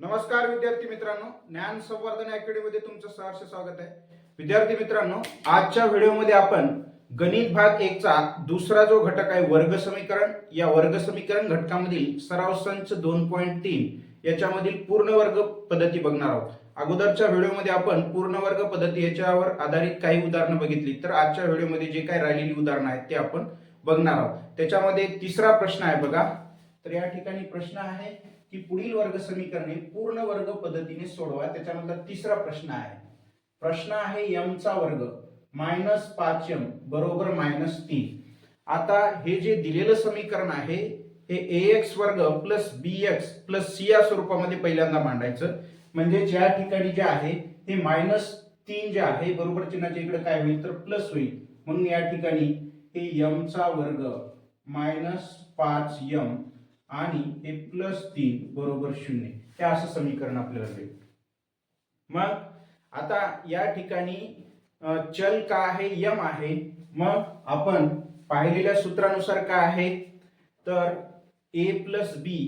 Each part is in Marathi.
नमस्कार विद्यार्थी मित्रांनो ज्ञान संवर्धन अकॅडमीमध्ये तुमचं सहर्ष स्वागत आहे. विद्यार्थी मित्रांनो आजच्या व्हिडिओमध्ये आपण गणित भाग एकचा दुसरा जो घटक आहे वर्ग समीकरण या वर्ग समीकरण घटकामधील सराव संच दोन पॉईंट तीन याच्यामधील पूर्ण वर्ग पद्धती बघणार आहोत. अगोदरच्या व्हिडिओमध्ये आपण पूर्ण वर्ग पद्धती याच्यावर आधारित काही उदाहरणं बघितली. तर आजच्या व्हिडिओमध्ये जे काही राहिलेली उदाहरणं आहेत ते आपण बघणार आहोत. त्याच्यामध्ये तिसरा प्रश्न आहे बघा. तर या ठिकाणी प्रश्न आहे की पुढील वर्ग समीकरणे पूर्ण वर्ग पद्धतीने सोडवा. त्याच्यामधला तिसरा प्रश्न आहे. प्रश्न आहे यमचा चा वर्ग. मायनस पाच एम बरोबर मायनस तीन. आता हे जे दिलेलं समीकरण आहे हे ए एक्स वर्ग plus B X plus C या स्वरूपामध्ये पहिल्यांदा मांडायचं. म्हणजे ज्या ठिकाणी जे आहे हे मायनस तीन जे आहे बरोबर चिन्हाच्या इकडे काय होईल तर प्लस होईल. म्हणून या ठिकाणी हे यमचा वर्ग मायनस पाच यम आणि हे प्लस तीन बरोबर शून्य. हे असं समीकरण आपल्याला मिळेल. मग आता या ठिकाणी चल का आहे यम आहे. मग आपण पाहिलेल्या सूत्रानुसार काय आहे? तर ए प्लस बी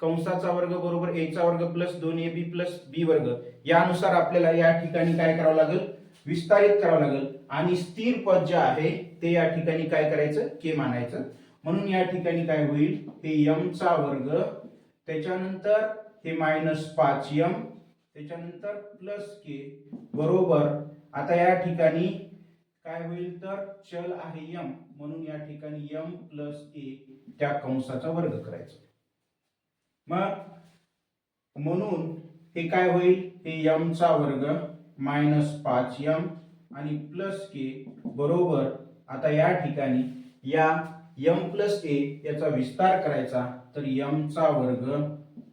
कंसाचा वर्ग बरोबर ए चा वर्ग प्लस दोन ए बी प्लस बी वर्ग. यानुसार आपल्याला या ठिकाणी काय करावं लागेल? विस्तारित करावं लागेल. आणि स्थिर पद जे आहे ते या ठिकाणी काय करायचं? के मानायचं. म्हणून या ठिकाणी काय होईल? हे यम चा वर्ग त्याच्यानंतर हे मायनस पाच यम त्याच्यानंतर प्लस के बरोबर. आता या ठिकाणी काय होईल तर? चल आहे यम. म्हणून या ठिकाणी यम प्लस ए त्या कंसाचा वर्ग करायचा. मग म्हणून हे काय होईल? हे यम चा वर्ग मायनस पाच यम आणि प्लस के बरोबर. आता या ठिकाणी या यम प्लस ए याचा विस्तार करायचा तर यम चा वर्ग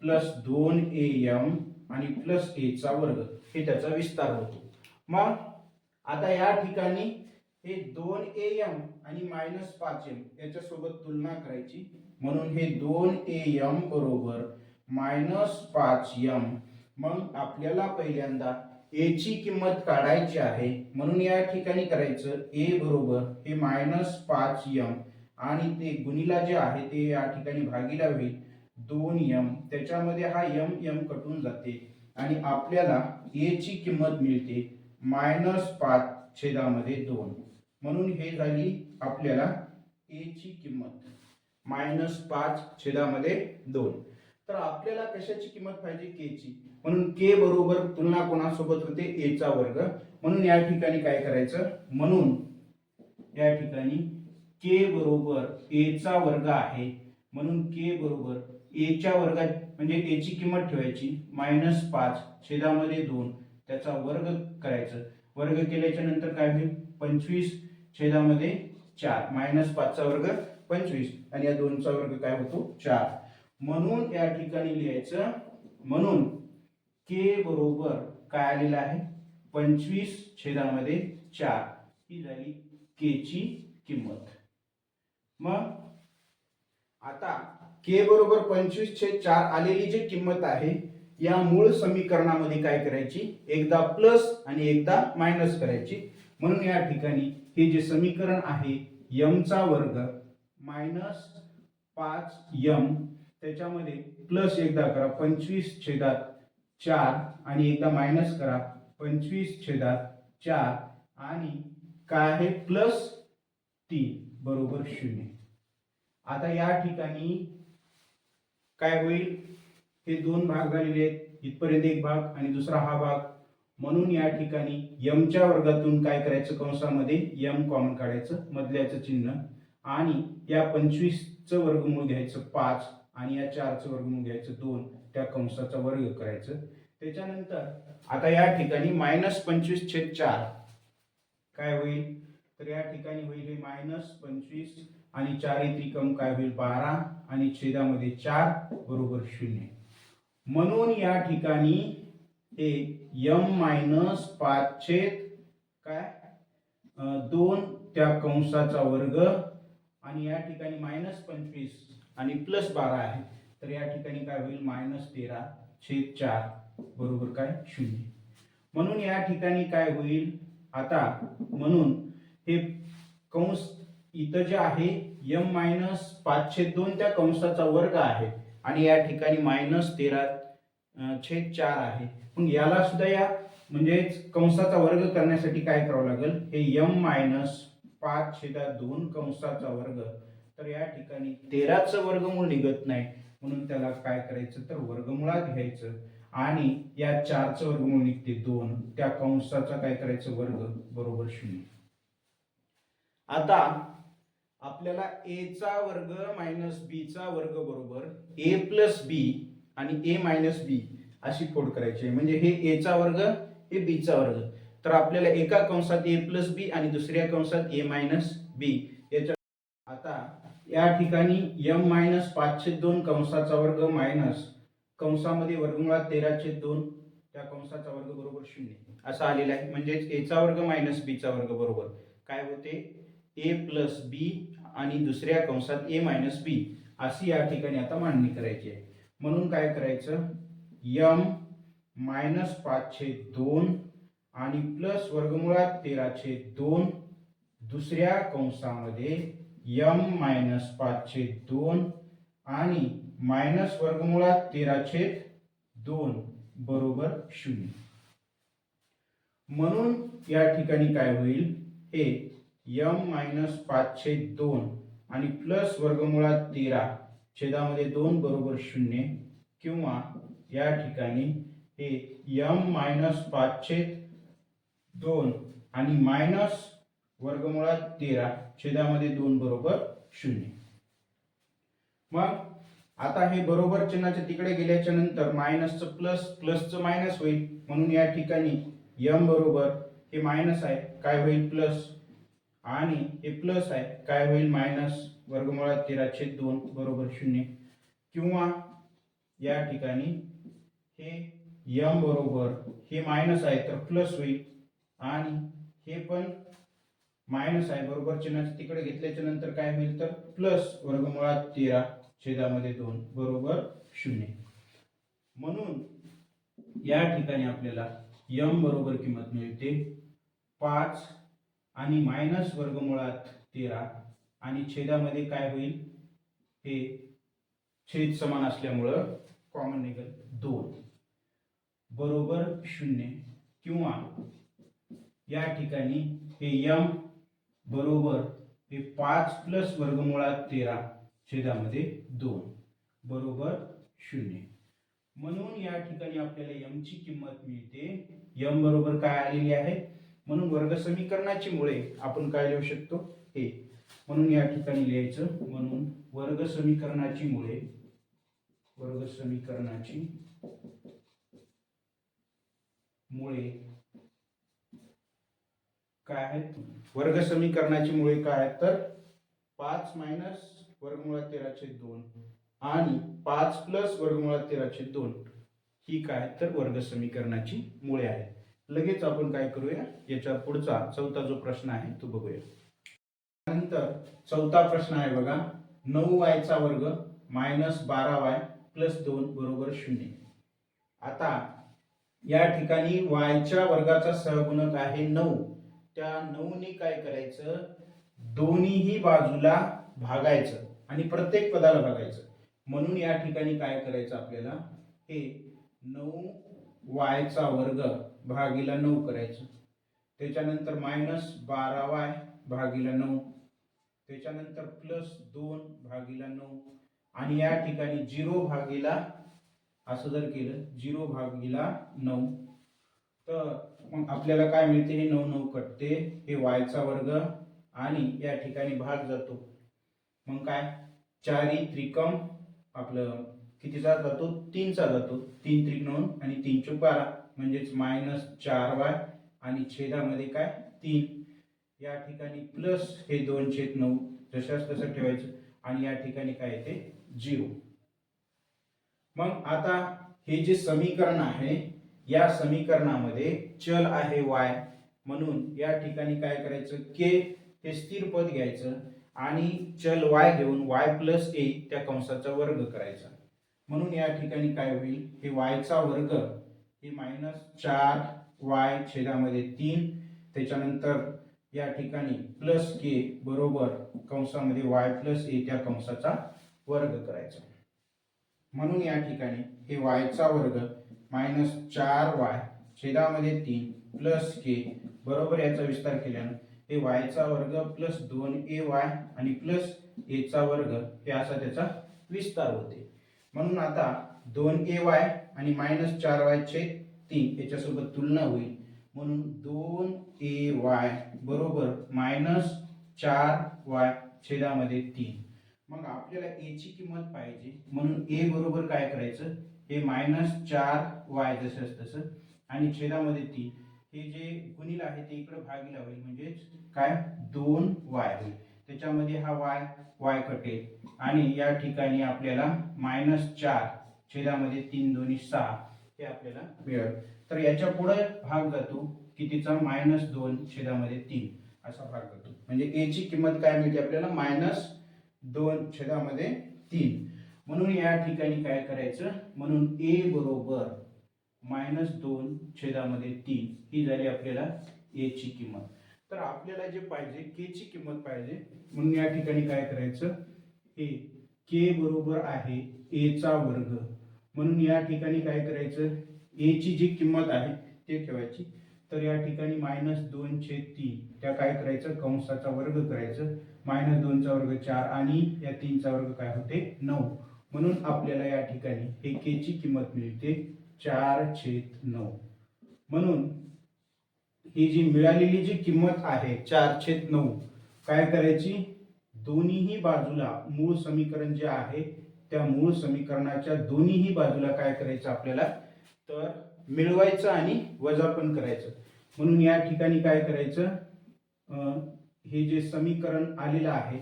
प्लस दोन ए यम आणि प्लस ए चा वर्ग हे त्याचा विस्तार होतो. मग आता या ठिकाणी हे दोन ए यम आणि मायनस पाच एम याच्यासोबत तुलना करायची. म्हणून हे दोन ए यम बरोबर मायनस पाच यम मग आपल्याला पहिल्यांदा ए ची किंमत काढायची आहे. म्हणून या ठिकाणी करायचं ए बरोबर हे मायनस पाच यम आणि ते गुणीला जे आहे ते या ठिकाणी भागीला होईल. दोन यम त्याच्यामध्ये हा यम यम कटून जाते. आणि आपल्याला ए ची किंमत मिळते. मायनस पाच छेदामध्ये दोन. म्हणून हे झाली आपल्याला ए ची किंमत. मायनस पाच छेदामध्ये दोन. तर आपल्याला कशाची किंमत पाहिजे? के ची. म्हणून के बरोबर तुलना कोणासोबत होते? ए चा वर्ग. म्हणून या ठिकाणी काय करायचं? म्हणून या ठिकाणी के बरोबर एचा वर्ग आहे. म्हणून के बरोबर एच्या वर्गात म्हणजे एची किंमत ठेवायची मायनस पाच छेदामध्ये दोन त्याचा वर्ग करायचं. वर्ग केल्याच्यानंतर काय होईल? पंचवीस छेदामध्ये चार मायनस पाचचा वर्ग पंचवीस आणि या दोनचा वर्ग काय होतो? चार. म्हणून या ठिकाणी लिहायचं म्हणून के बरोबर काय आलेलं आहे? पंचवीस छेदामध्ये चार. ही झाली के ची किंमत. मग? आता के बरोबर पंचवीस छेद चार आलेली जी किंमत आहे या मूळ समीकरणामध्ये काय करायची? एकदा प्लस आणि एकदा मायनस करायची. म्हणून या ठिकाणी हे जे समीकरण आहे यम चा वर्ग मायनस पाच यम त्याच्यामध्ये प्लस एकदा करा पंचवीस छेदात चार आणि एकदा मायनस करा पंचवीस छेदात चार. आणि काय आहे? प्लस तीन बरोबर शून्य. आता या ठिकाणी काय होईल? हे दोन भाग झालेले आहेत. इथपर्यंत एक भाग आणि दुसरा हा भाग. म्हणून या ठिकाणी यमच्या वर्गातून काय करायचं? कंसामध्ये यम कॉमन काढायचं मधल्याचं चिन्ह. आणि या पंचवीसचं वर्गमूळ घ्यायचं पाच आणि या चारचं वर्गमूळ घ्यायचं दोन. त्या कंसाचा वर्ग करायचं. त्याच्यानंतर आता या ठिकाणी मायनस पंचवीस छेद चार. काय होईल? तर या ठिकाणी होईल हे मायनस पंचवीस आणि चारी त्रिकम काय होईल? बारा आणि छेदामध्ये चार बरोबर शून्य. म्हणून या ठिकाणी हे यम मायनस पाच छेद काय? दोन त्या कंसाचा वर्ग आणि या ठिकाणी मायनस पंचवीस आणि प्लस बारा आहे. तर या ठिकाणी काय होईल? मायनस तेरा छेद चार बरोबर काय? शून्य. म्हणून या ठिकाणी काय होईल? आता म्हणून हे कंस इथं जे आहे यम मायनस पाचशे दोन त्या कंसाचा वर्ग आहे. आणि या ठिकाणी मायनस तेरा छेद चार आहे. पण याला सुद्धा या म्हणजे कंसाचा वर्ग करण्यासाठी काय करावं लागेल? हे यम मायनस पाच छेदा दोन कंसाचा वर्ग. तर या ठिकाणी तेराचं वर्गमूळ निघत नाही. म्हणून त्याला काय करायचं? तर वर्गमुळात घ्यायचं. आणि या चारचं वर्गमूळ निघते दोन. त्या कंसाचा काय करायचं? वर्ग बरोबर शून्य. आता आपल्याला ए चा वर्ग मायनस बी चा वर्ग बरोबर ए प्लस बी आणि ए मायनस बी अशी फोड करायची आहे. म्हणजे हे ए चा वर्ग हे बी चा वर्ग. तर आपल्याला एका कंसात ए प्लस बी आणि दुसऱ्या कंसात ए मायनस बी याच्या आता या ठिकाणी यम मायनस पाचशे दोन कंसाचा वर्ग मायनस कंसामध्ये वर्गमुळात तेराशे दोन त्या कंसाचा वर्ग बरोबर शून्य. असा आलेला आहे. म्हणजेच एचा वर्ग मायनस बीचा वर्ग बरोबर. काय होते? ए प्लस बी आणि दुसऱ्या कंसात ए मायनस बी अशी या ठिकाणी आता मांडणी करायची आहे. म्हणून काय करायचं? यम मायनस पाचशे दोन आणि प्लस वर्गमुळात तेराशे दोन दुसऱ्या कंसामध्ये यम मायनस पाचशे दोन आणि मायनस वर्गमुळात तेराशे दोन बरोबर शून्य. म्हणून या ठिकाणी काय होईल? हे यम मायनस पाचशे दोन आणि प्लस वर्गमुळात तेरा छेदामध्ये दोन बरोबर शून्य किंवा या ठिकाणी हे यम मायनस पाचशे दोन आणि मायनस वर्गमुळात तेरा छेदामध्ये दोन बरोबर शून्य. मग आता हे बरोबर चिन्हाच्या तिकडे गेल्याच्यानंतर मायनसचं प्लस प्लसचं मायनस होईल. म्हणून या ठिकाणी यम बरोबर हे मायनस आहे. काय होईल? प्लस. आणि हे प्लस आहे. काय होईल? मायनस वर्गमुळात तेराशे दोन बरोबर शून्य. किंवा या ठिकाणी हे यम बरोबर हे मायनस आहे तर प्लस होईल. आणि हे पण मायनस आहे. बरोबर चिन्हाचे तिकडे घेतल्याच्या नंतर काय होईल तर प्लस वर्गमुळात तेरा छेदामध्ये दोन बरोबर शून्य. म्हणून या ठिकाणी आपल्याला यम बरोबर किंमत मिळते. पाच आणि मायनस वर्गमुळात तेरा. आणि छेदामध्ये काय होईल? हे छेद समान असल्यामुळं कॉमन निघेल दोन. बरोबर शून्य किंवा या ठिकाणी हे यम बरोबर हे पाच प्लस वर्गमुळात तेरा छेदामध्ये दोन. बरोबर शून्य. म्हणून या ठिकाणी आपल्याला यम ची किंमत मिळते. यम बरोबर काय आलेली आहे? म्हणून वर्ग समीकरणाची मुळे आपण काय लिहू शकतो? हे. म्हणून या ठिकाणी लिहायचं म्हणून वर्ग समीकरणाची मुळे वर्ग समीकरणाची मुळे काय आहेत? वर्ग समीकरणाची मुळे काय आहेत? तर पाच मायनस वर्गमुळात तेराचे दोन आणि पाच प्लस वर्गमुळात तेराचे दोन ही काय तर वर्ग समीकरणाची मुळे आहेत. लगेच आपण काय करूया? याच्या पुढचा चौथा जो प्रश्न आहे तो बघूया. त्यानंतर चौथा प्रश्न आहे बघा. नऊ वायचा वर्ग मायनस बारा वाय प्लस दोन बरोबर शून्य. आता या ठिकाणी वायच्या वर्गाचा सहगुणक आहे नऊ. त्या नऊने काय करायचं? दोन्हीही बाजूला भागायचं आणि प्रत्येक पदाला भागायचं. म्हणून या ठिकाणी काय करायचं आपल्याला? हे नऊ वायचा वर्ग भागीला नऊ करायचं. त्याच्यानंतर मायनस बारा वाय भागीला नऊ. त्याच्यानंतर प्लस दोन भागीला नऊ. आणि या ठिकाणी झिरो भागीला असं जर केलं झिरो भागीला नऊ. तर मग आपल्याला काय मिळते? हे नऊ नऊ कटते. हे वायचा वर्ग आणि या ठिकाणी भाग जातो. मग काय? चारी त्रिकम आपलं कितीचा जातो? तीनचा जातो. तीन त्रिक नऊ आणि तीन चौक बारा म्हणजेच मायनस चार वाय आणि छेदामध्ये काय? तीन. या ठिकाणी प्लस हे दोन छेद नऊ. जशाच तसं ठेवायचं. आणि या ठिकाणी काय येते? झिरो मग आता हे जे समीकरण आहे या समीकरणामध्ये चल आहे वाय म्हणून या ठिकाणी काय करायचं? के हे स्थिर पद घ्यायचं. आणि चल वाय घेऊन वाय प्लस ए त्या कंसाचा वर्ग करायचा. म्हणून या ठिकाणी काय होईल? हे वायचा वर्ग हे मायनस चार वाय छेदामध्ये तीन त्याच्यानंतर या ठिकाणी प्लस के बरोबर कंसामध्ये वाय प्लस ए त्या कंसाचा वर्ग करायचा. म्हणून या ठिकाणी हे वायचा वर्ग मायनस चार वाय छेदामध्ये तीन प्लस के बरोबर याचा विस्तार केल्यानं हे वायचा वर्ग प्लस दोन ए वाय आणि प्लस एचा वर्ग हे असा त्याचा विस्तार होते. म्हणून आता दोन ए वाय आणि मायनस चार वाय छेद तीन याच्यासोबत तुलना होईल. म्हणून दोन ए वाय बरोबर मायनस चार वाय छेदामध्ये तीन. मग आपल्याला ए ची किंमत पाहिजे. म्हणून ए बरोबर काय करायचं? हे मायनस चार वाय जसंच तसं आणि छेदामध्ये तीन. हे जे गुणिल आहे ते इकडं भागीला होईल. म्हणजेच काय? दोन वाय होईल. त्याच्यामध्ये हा वाय वाय कटेल. आणि या ठिकाणी आपल्याला मायनस चार छेदामध्ये तीन दोन्ही सहा हे आपल्याला मिळेल. तर याच्यापुढे भाग जातो कितीचा? मायनस दोन छेदामध्ये तीन असा भाग जातो. म्हणजे ए ची किंमत काय मिळते आपल्याला? मायनस दोन छेदामध्ये तीन. म्हणून या ठिकाणी काय करायचं? म्हणून ए बरोबर मायनस दोन छेदामध्ये तीन ही झाली आपल्याला ए ची किंमत. तर आपल्याला जे पाहिजे के ची किंमत पाहिजे. म्हणून या ठिकाणी काय करायचं? हे के बरोबर आहे ए चा वर्ग. म्हणून या ठिकाणी काय करायचं? ए ची जी किंमत आहे ते ठेवायची. तर या ठिकाणी मायनस दोन तीन. त्या काय करायचं? कंसाचा वर्ग करायचं. मायनस दोनचा वर्ग चार आणि या तीनचा वर्ग काय होते? नऊ. म्हणून आपल्याला या ठिकाणी हे के ची किंमत मिळते. चार छेद नऊ. म्हणून ही जी मिळालेली जी किंमत आहे चार छेद नऊ काय करायची? दोन्हीही बाजूला मूळ समीकरण जे आहे त्या मूळ समीकरणाच्या दोन्हीही बाजूला काय करायचं आपल्याला? तर मिळवायचं आणि वजा पण करायचं. म्हणून या ठिकाणी काय करायचं? हे जे समीकरण आलेलं आहे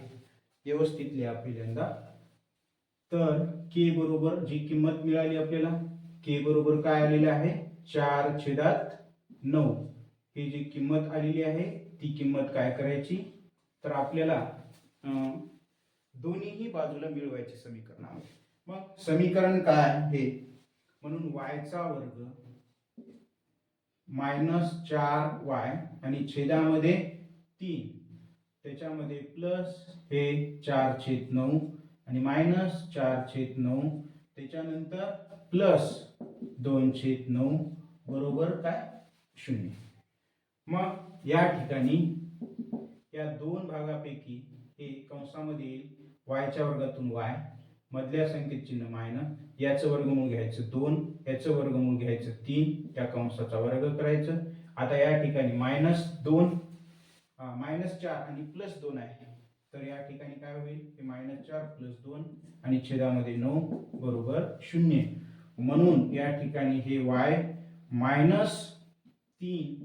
व्यवस्थित लिहा पहिल्यांदा तर के बरोबर जी किंमत मिळाली आपल्याला के बरोबर काय आलेलं आहे? चार छेदात नऊ. ही जी किंमत आलेली आहे ती किंमत काय करायची? तर आपल्याला दोन्हीही बाजूला मिळवायचे समीकरणामध्ये मग समीकरण काय हे? म्हणून वायचा वर्ग मायनस चार वाय आणि छेदामध्ये तीन. त्याच्यामध्ये प्लस हे चार छेद नऊ आणि मायनस चार छेद नऊ. त्याच्यानंतर प्लस दोन छेद नऊ. बरोबर काय? शून्य. मग या ठिकाणी या दोन भागापैकी हे कंसामध्ये येईल. वायच्या वर्गातून वाय मधल्या संख्येत चिन्ह मायनस याचं वर्गमूळ घ्यायचं दोन याचं वर्गमूळ घ्यायचं तीन त्या कंसाचा वर्ग करायचं. आता या ठिकाणी मायनस दोन मायनस चार आणि प्लस दोन आहे. तर या ठिकाणी काय होईल? हे मायनस चार प्लस दोन आणि छेदामध्ये नऊ बरोबर शून्य. म्हणून या ठिकाणी हे वाय मायनस तीन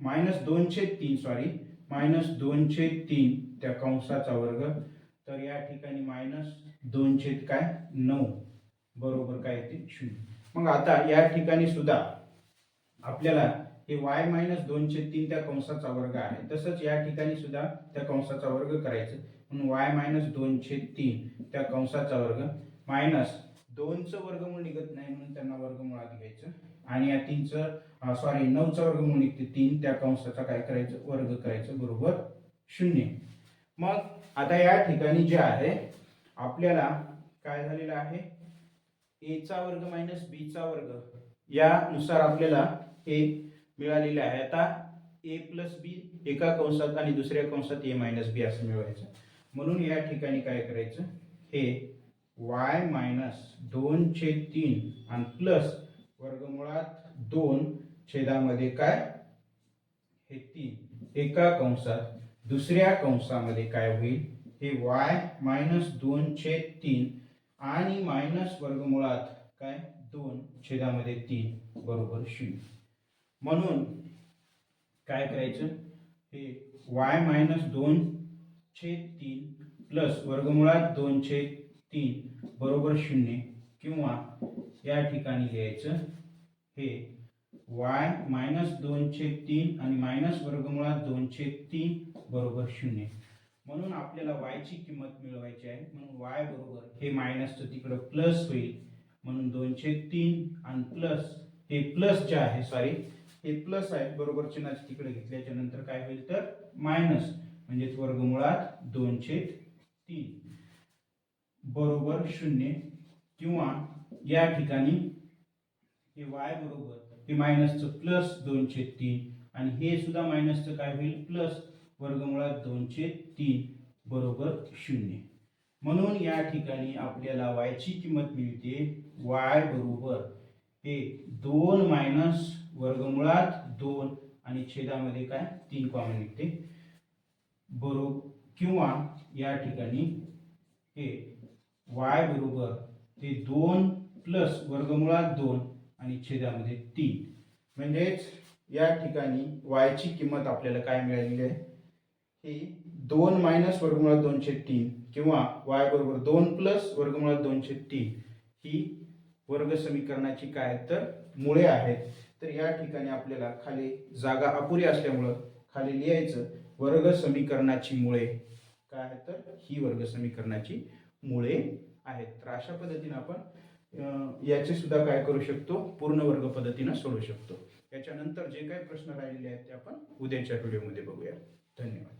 मायनस दोनशे तीन सॉरी मायनस दोनशे तीन त्या कंसाचा वर्ग. तर या ठिकाणी मायनस दोनशे काय? नऊ. बरोबर काय येते? शून्य. मग आता या ठिकाणी सुद्धा आपल्याला हे वाय मायनस दोनशे तीन त्या कंसाचा वर्ग आहे. तसंच या ठिकाणी सुद्धा त्या कंसाचा वर्ग करायचं. म्हणून वाय मायनस दोनशे तीन त्या कंसाचा वर्ग. मायनस दोनचं वर्गमूळ निघत नाही म्हणून त्यांना वर्गमुळात घ्यायचं. आणि या तीनचं सॉरी नऊचा वर्ग म्हणून निघते. तीन त्या कंसाचा काय करायचं? वर्ग करायचं. बरोबर? शून्य. मग आता या ठिकाणी जे आहे आपल्याला काय झालेलं आहे? ए चा वर्ग मायनस बी चा वर्ग. यानुसार आपल्याला हे मिळालेले आहे. आता ए प्लस बी एका कंसात आणि दुसऱ्या कंसात ए मायनस बी असं मिळवायचं. म्हणून या ठिकाणी काय करायचं? हे वाय मायनस दोन छेद तीन आणि प्लस वर्गमुळात दोन छेदामध्ये काय? हे तीन. एका कंसात दुसऱ्या कंसामध्ये काय होईल? हे वाय मायनस दोन छेद तीन आणि मायनस वर्गमुळात काय? दोन छेदामध्ये तीन बरोबर शून्य. म्हणून काय करायचं? हे वाय मायनस दोन छेद तीन प्लस वर्गमुळात दोन छेद तीन बरोबर शून्य किंवा या ठिकाणी लिहायचं हे वाय मायनस दोन छेद तीन आणि मायनस वर्गमुळात दोन छेद तीन बरोबर शून्य. म्हणून आपल्याला वायची किंमत मिळवायची आहे. म्हणून वाय बरोबर हे मायनसचं तिकडं प्लस होईल. म्हणून दोनशे तीन आणि प्लस हे प्लस जे आहे सॉरी हे प्लस आहे. बरोबर चिन्हाचे तिकडे घेतल्याच्या नंतर काय होईल तर मायनस म्हणजेच वर्गमुळात दोनशे तीन बरोबर शून्य. किंवा या ठिकाणी हे वाय बरोबर हे मायनसचं प्लस दोनशे तीन. आणि हे सुद्धा मायनसचं काय होईल? प्लस वर्गमुळात दोनशे तीन बरोबर शून्य. म्हणून या ठिकाणी आपल्याला वायची किंमत मिळते वाय बरोबर. हे दोन मायनस वर्गमुळात दोन आणि छेदामध्ये काय? तीन कॉमन निघते. बरोबर किंवा या ठिकाणी हे वाय बरोबर ते दोन प्लस वर्गमुळात दोन आणि छेदामध्ये तीन. म्हणजेच या ठिकाणी वायची किंमत आपल्याला काय मिळालेली आहे? ही दोन मायनस वर्गमुळात दोनशे तीन किंवा वाय बरोबर दोन प्लस वर्गमुळात दोनशे तीन ही वर्ग समीकरणाची काय तर मुळे आहेत. तर या ठिकाणी आपल्याला खाली जागा अपुरी असल्यामुळं खाली लिहायचं वर्ग समीकरणाची मुळे. काय तर? ही वर्ग समीकरणाची मुळे आहेत. तर अशा पद्धतीने आपण याचे सुद्धा काय करू शकतो? पूर्ण वर्ग पद्धतीनं सोडवू शकतो. याच्यानंतर जे काही प्रश्न राहिलेले आहेत ते आपण उद्याच्या व्हिडिओमध्ये बघूया. धन्यवाद.